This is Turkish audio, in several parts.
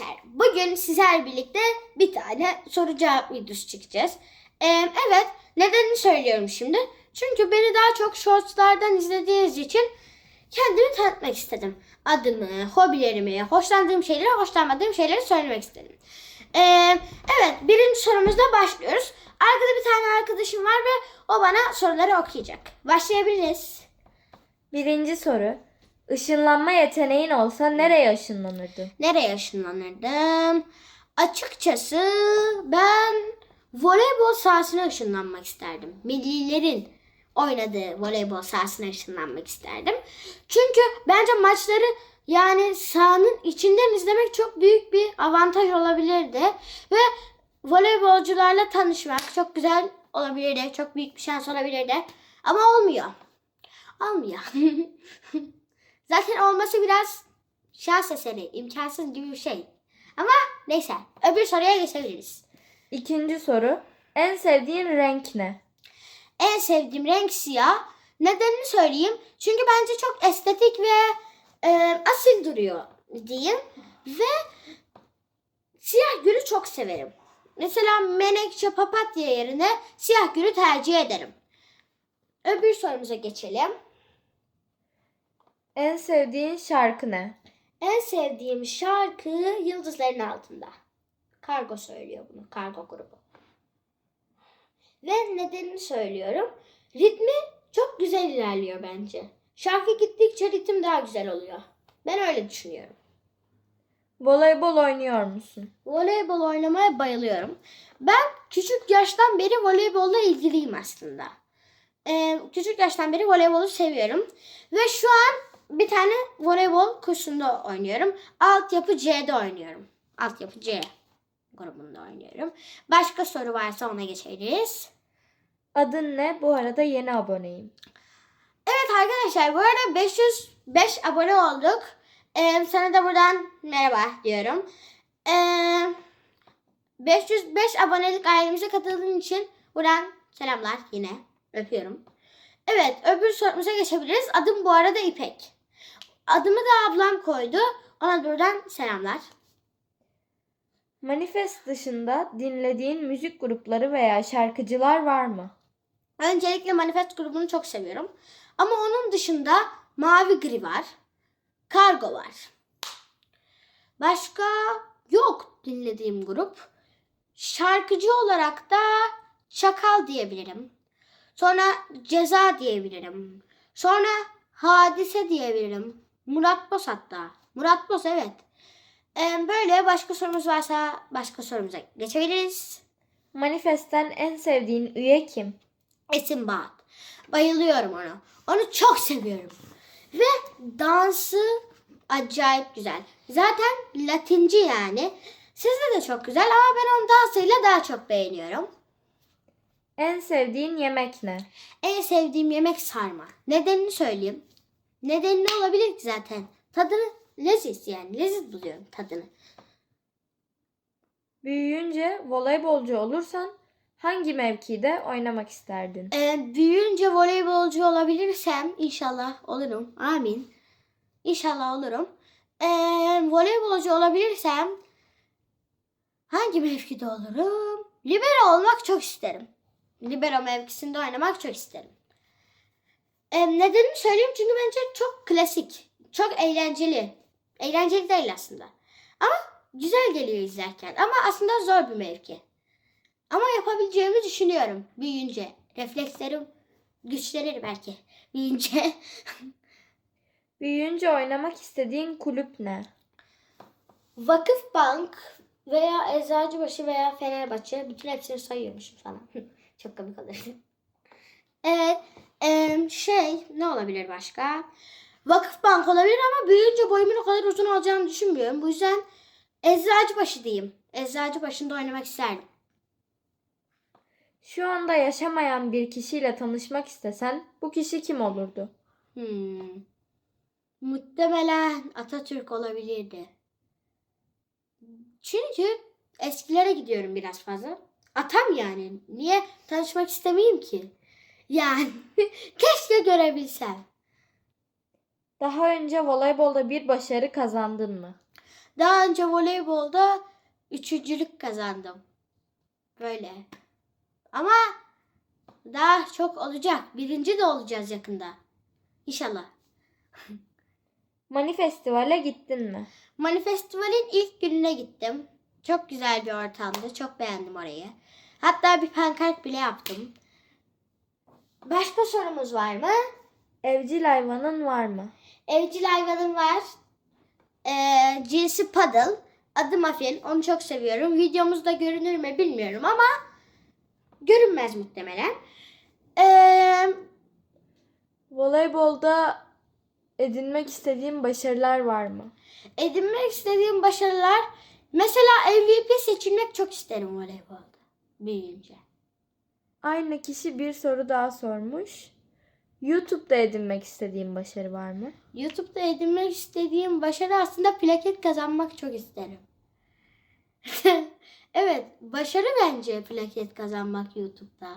arkadaşlar bugün sizler birlikte bir tane soru cevap videosu çekeceğiz. Ee, evet nedenini söylüyorum şimdi. Çünkü beni daha çok shortslardan izlediğiniz için kendimi tanıtmak istedim. Adımı, hobilerimi, hoşlandığım şeyleri, hoşlanmadığım şeyleri söylemek istedim. Ee, evet birinci sorumuzla başlıyoruz. Arkada bir tane arkadaşım var ve o bana soruları okuyacak. Başlayabiliriz. Birinci soru. Işınlanma yeteneğin olsa nereye ışınlanırdın? Nereye ışınlanırdım? Açıkçası ben voleybol sahasına ışınlanmak isterdim. Millilerin oynadığı voleybol sahasına ışınlanmak isterdim. Çünkü bence maçları yani sahanın içinden izlemek çok büyük bir avantaj olabilirdi. Ve voleybolcularla tanışmak çok güzel olabilirdi. Çok büyük bir şans olabilirdi. Ama olmuyor. Olmuyor. Zaten olması biraz şans eseri, imkansız gibi bir şey. Ama neyse, öbür soruya geçebiliriz. İkinci soru. En sevdiğin renk ne? En sevdiğim renk siyah. Nedenini söyleyeyim. Çünkü bence çok estetik ve e, asil duruyor diyeyim. Ve siyah gülü çok severim. Mesela menekşe papatya yerine siyah gülü tercih ederim. Öbür sorumuza geçelim. En sevdiğin şarkı ne? En sevdiğim şarkı Yıldızların Altında. Kargo söylüyor bunu. Kargo grubu. Ve nedenini söylüyorum. Ritmi çok güzel ilerliyor bence. Şarkı gittikçe ritim daha güzel oluyor. Ben öyle düşünüyorum. Voleybol oynuyor musun? Voleybol oynamaya bayılıyorum. Ben küçük yaştan beri voleybolla ilgiliyim aslında. Ee, küçük yaştan beri voleybolu seviyorum. Ve şu an bir tane voleybol kursunda oynuyorum. Altyapı C'de oynuyorum. Altyapı C grubunda oynuyorum. Başka soru varsa ona geçeriz. Adın ne? Bu arada yeni aboneyim. Evet arkadaşlar bu arada 505 abone olduk. Ee, sana da buradan merhaba diyorum. Ee, 505 abonelik ailemize katıldığın için buradan selamlar yine. Öpüyorum. Evet öbür sorumuza geçebiliriz. Adım bu arada İpek. Adımı da ablam koydu. Ona buradan selamlar. Manifest dışında dinlediğin müzik grupları veya şarkıcılar var mı? Öncelikle Manifest grubunu çok seviyorum. Ama onun dışında Mavi Gri var. Kargo var. Başka yok dinlediğim grup. Şarkıcı olarak da Çakal diyebilirim. Sonra Ceza diyebilirim. Sonra Hadise diyebilirim. Murat Boz hatta. Murat Boz evet. Ee, böyle başka sorumuz varsa başka sorumuza geçebiliriz. Manifest'ten en sevdiğin üye kim? Esin Bağat. Bayılıyorum ona. Onu çok seviyorum. Ve dansı acayip güzel. Zaten Latinci yani. Sizde de çok güzel ama ben onun dansıyla daha çok beğeniyorum. En sevdiğin yemek ne? En sevdiğim yemek sarma. Nedenini söyleyeyim. Nedeni ne olabilir ki zaten? Tadını leziz yani. Leziz buluyorum tadını. Büyüyünce voleybolcu olursan hangi mevkide oynamak isterdin? Ee, büyüyünce voleybolcu olabilirsem inşallah olurum. Amin. İnşallah olurum. Ee, voleybolcu olabilirsem hangi mevkide olurum? Libero olmak çok isterim. Libero mevkisinde oynamak çok isterim. Ee, nedenini söyleyeyim çünkü bence çok klasik. Çok eğlenceli. Eğlenceli değil aslında. Ama güzel geliyor izlerken. Ama aslında zor bir mevki. Ama yapabileceğimi düşünüyorum büyüyünce. Reflekslerim güçlenir belki büyüyünce. Büyüyünce oynamak istediğin kulüp ne? Vakıf Bank veya Eczacıbaşı veya Fenerbahçe bütün hepsini sayıyormuşum falan. Çok komik olurdu. Evet. Em, şey ne olabilir başka? Vakıf Bank olabilir ama büyüyünce boyumun o kadar uzun olacağını düşünmüyorum. Bu yüzden Eczacıbaşı diyeyim. Eczacıbaşı'nda oynamak isterdim. Şu anda yaşamayan bir kişiyle tanışmak istesen bu kişi kim olurdu? Hmm. Muhtemelen Atatürk olabilirdi. Çünkü eskilere gidiyorum biraz fazla. Atam yani. Niye tanışmak istemeyeyim ki? Yani keşke görebilsem. Daha önce voleybolda bir başarı kazandın mı? Daha önce voleybolda üçüncülük kazandım. Böyle. Ama daha çok olacak. Birinci de olacağız yakında. İnşallah. Manifestivale gittin mi? Manifestivalin ilk gününe gittim. Çok güzel bir ortamdı. Çok beğendim orayı. Hatta bir pankart bile yaptım. Başka sorumuz var mı? Evcil hayvanın var mı? Evcil hayvanım var. Ee, cinsi Paddle. Adı Muffin. Onu çok seviyorum. Videomuzda görünür mü bilmiyorum ama görünmez muhtemelen. Ee, Voleybolda edinmek istediğin başarılar var mı? edinmek istediğim başarılar mesela MVP seçilmek çok isterim voleybolda büyüyünce. Aynı kişi bir soru daha sormuş. YouTube'da edinmek istediğin başarı var mı? YouTube'da edinmek istediğim başarı aslında plaket kazanmak çok isterim. evet, başarı bence plaket kazanmak YouTube'da.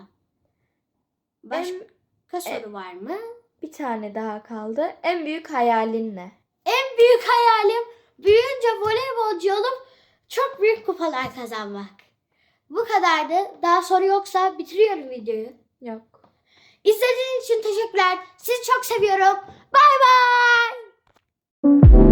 Başka En, soru var mı? bir tane daha kaldı. En büyük hayalin ne? En büyük hayalim büyüyünce voleybolcu olup çok büyük kupalar kazanmak. Bu kadardı. Daha soru yoksa bitiriyorum videoyu. Yok. İzlediğiniz için teşekkürler. Sizi çok seviyorum. Bay bay.